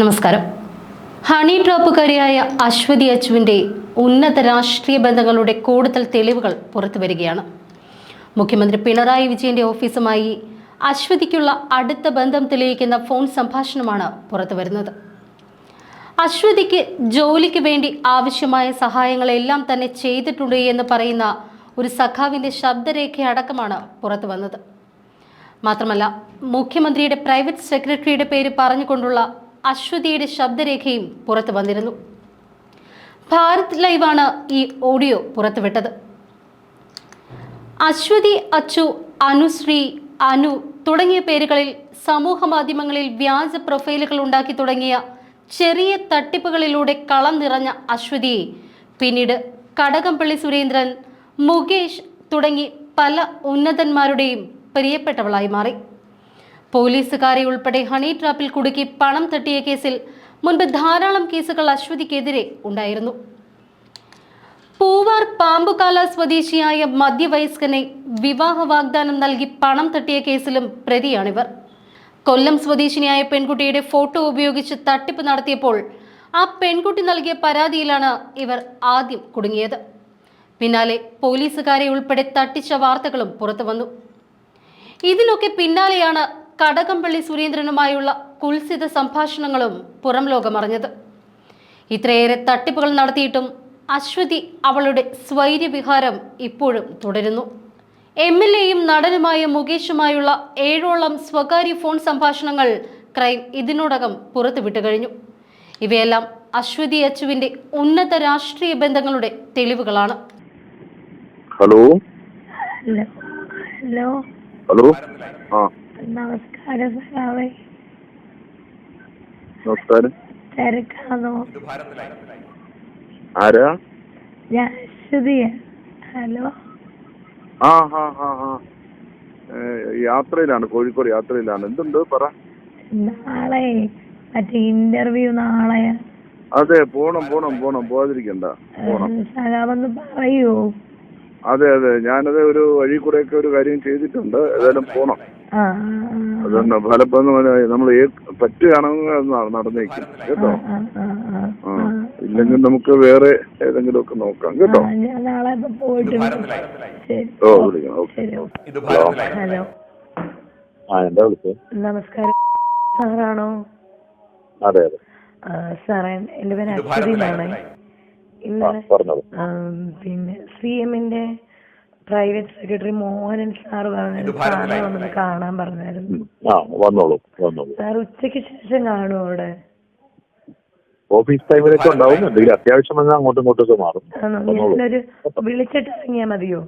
നമസ്കാരം. ഹണി ഡ്രോപ്പുകാരിയായ അശ്വതി അച്ചുവിന്റെ ഉന്നത രാഷ്ട്രീയ ബന്ധങ്ങളുടെ കൂടുതൽ തെളിവുകൾ പുറത്തു വരികയാണ്. മുഖ്യമന്ത്രി പിണറായി വിജയന്റെ ഓഫീസുമായി അശ്വതിക്കുള്ള അടുത്ത ബന്ധം തെളിയിക്കുന്ന ഫോൺ സംഭാഷണമാണ് പുറത്തു വരുന്നത്. അശ്വതിക്ക് ജോലിക്ക് വേണ്ടി ആവശ്യമായ സഹായങ്ങളെല്ലാം തന്നെ ചെയ്തിട്ടുണ്ട് എന്ന് പറയുന്ന ഒരു സഖാവിന്റെ ശബ്ദരേഖ അടക്കമാണ് പുറത്തു വന്നത്. മാത്രമല്ല മുഖ്യമന്ത്രിയുടെ പ്രൈവറ്റ് സെക്രട്ടറിയുടെ പേര് പറഞ്ഞുകൊണ്ടുള്ള അശ്വതിയുടെ ശബ്ദരേഖയും പുറത്തു വന്നിരുന്നു. ഭാരത് ലൈവാണ് ഈ ഓഡിയോ പുറത്തുവിട്ടത് അശ്വതി അച്ചു അനുശ്രീ അനു തുടങ്ങിയ പേരുകളിൽ സമൂഹ മാധ്യമങ്ങളിൽ വ്യാജ പ്രൊഫൈലുകൾ ഉണ്ടാക്കി തുടങ്ങിയ ചെറിയ തട്ടിപ്പുകളിലൂടെ കളം നിറഞ്ഞ അശ്വതിയെ പിന്നീട് കടകംപള്ളി സുരേന്ദ്രൻ മുകേഷ് തുടങ്ങി പല ഉന്നതന്മാരുടെയും പ്രിയപ്പെട്ടവളായി മാറി. പോലീസുകാരെ ഉൾപ്പെടെ ഹണി ട്രാപ്പിൽ കുടുക്കി പണം തട്ടിയ കേസിൽ മുൻപ് ധാരാളം കേസുകൾ അശ്വതിക്കെതിരെ ഉണ്ടായിരുന്നു. പൂവാർ പാമ്പുകാല സ്വദേശിയായ മധ്യവയസ്കനെ വിവാഹ വാഗ്ദാനം നൽകി പണം തട്ടിയ കേസിലും പ്രതിയാണിവർ. കൊല്ലം സ്വദേശിനിയായ പെൺകുട്ടിയുടെ ഫോട്ടോ ഉപയോഗിച്ച് തട്ടിപ്പ് നടത്തിയപ്പോൾ ആ പെൺകുട്ടി നൽകിയ പരാതിയിലാണ് ഇവർ ആദ്യം കുടുങ്ങിയത്. പിന്നാലെ പോലീസുകാരെ ഉൾപ്പെടെ തട്ടിച്ച വാർത്തകളും പുറത്തു വന്നു ഇതിനൊക്കെ പിന്നാലെയാണ് കടകംപള്ളി സുരേന്ദ്രനുമായുള്ള കുൽസിത സംഭാഷണങ്ങളും പുറം ലോകമറിഞ്ഞത്. ഇത്രയേറെ തട്ടിപ്പുകൾ നടത്തിയിട്ടും അശ്വതി അവളുടെ സ്വൈര്യവിഹാരം ഇപ്പോഴും തുടരുന്നു. എം എൽ എയും നടനുമായ മുകേഷുമായുള്ള ഏഴോളം സ്വകാര്യ ഫോൺ സംഭാഷണങ്ങൾ ക്രൈം ഇതിനോടകം പുറത്തുവിട്ടു കഴിഞ്ഞു. ഇവയെല്ലാം അശ്വതി അച്ചുവിന്റെ ഉന്നത രാഷ്ട്രീയ ബന്ധങ്ങളുടെ തെളിവുകളാണ്. ഹലോ? ഹലോ. ഹലോ. നമസ്കാരം സഖാവേ. നമസ്കാരം. തിരക്കാണോ? ആരാ? ഞാൻ അശ്വതിയ. ഹലോ. ആ ഹാ ഹാ ഹാ. യാത്രയിലാണ് കോഴിക്കോട് യാത്രയിലാണ്. എന്തുണ്ട്? പറ. നാളെ മറ്റേ ഇന്റർവ്യൂ നാളെ അതെ പോണം പോണം പോണം. പോകാതിരിക്കണ്ട പോണം. സഖാവൊന്ന് പറയൂ? അതെ അതെ. ഞാനത് ഒരു വഴി കൂടെയൊക്കെ ഒരു കാര്യം ചെയ്തിട്ടുണ്ട്. ഏതായാലും പോണം. ആ ഫലപ്രദമായി ഫലപ്പം നമ്മൾ പറ്റുകയാണെങ്കിൽ അത് ന- നടന്നേക്കും. കേട്ടോ. ഇല്ലെങ്കിൽ നമുക്ക് വേറെ ഏതെങ്കിലും ഒക്കെ നോക്കാം കേട്ടോ? ഓ വിളിക്കാം ഓക്കെ. Hello hello. ആ എന്താ വിളിച്ചത് നമസ്കാരം. സാറാണോ? അതെ അതെ. സാറേ എന്റെ പേര് അശ്വതി എന്നാണ്. ഇന്നലെ പിന്നെ സി എമ്മിന്റെ പ്രൈവറ്റ് സെക്രട്ടറി മോഹനൻ സാർ പറഞ്ഞു സാറിനെ കാണാൻ പറഞ്ഞായിരുന്നു. ആ വന്നോളൂ വന്നോളൂ. സാർ ഉച്ചയ്ക്ക് ശേഷം കാണുമോ അവിടെ? ഓഫീസ് ടൈമിലൊക്കെ ഉണ്ടാവും എന്തെങ്കിലും അത്യാവശ്യം വന്നാൽ അങ്ങോട്ടും ഇങ്ങോട്ടും ഒക്കെ മാറും. വിളിച്ചിട്ട് ഇറങ്ങിയാ മതിയോ?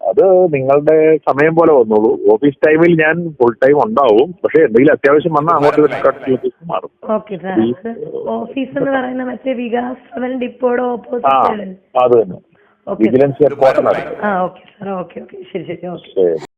അത് നിങ്ങളുടെ സമയം പോലെ വന്നോളൂ. ഓഫീസ് ടൈമിൽ ഞാൻ ഫുൾ ടൈം ഉണ്ടാവും. പക്ഷെ എന്തെങ്കിലും അത്യാവശ്യം വന്നാൽ അങ്ങോട്ട് മാറും. Okay sir. ഓഫീസ് എന്ന് പറയുന്ന മറ്റേ വികാസ് ഡിപ്പോയുടെ ഓപ്പോസിറ്റ് അത് തന്നെ. Vigilance okay. ഓക്കെ ശരി ശരി. ഓക്കെ.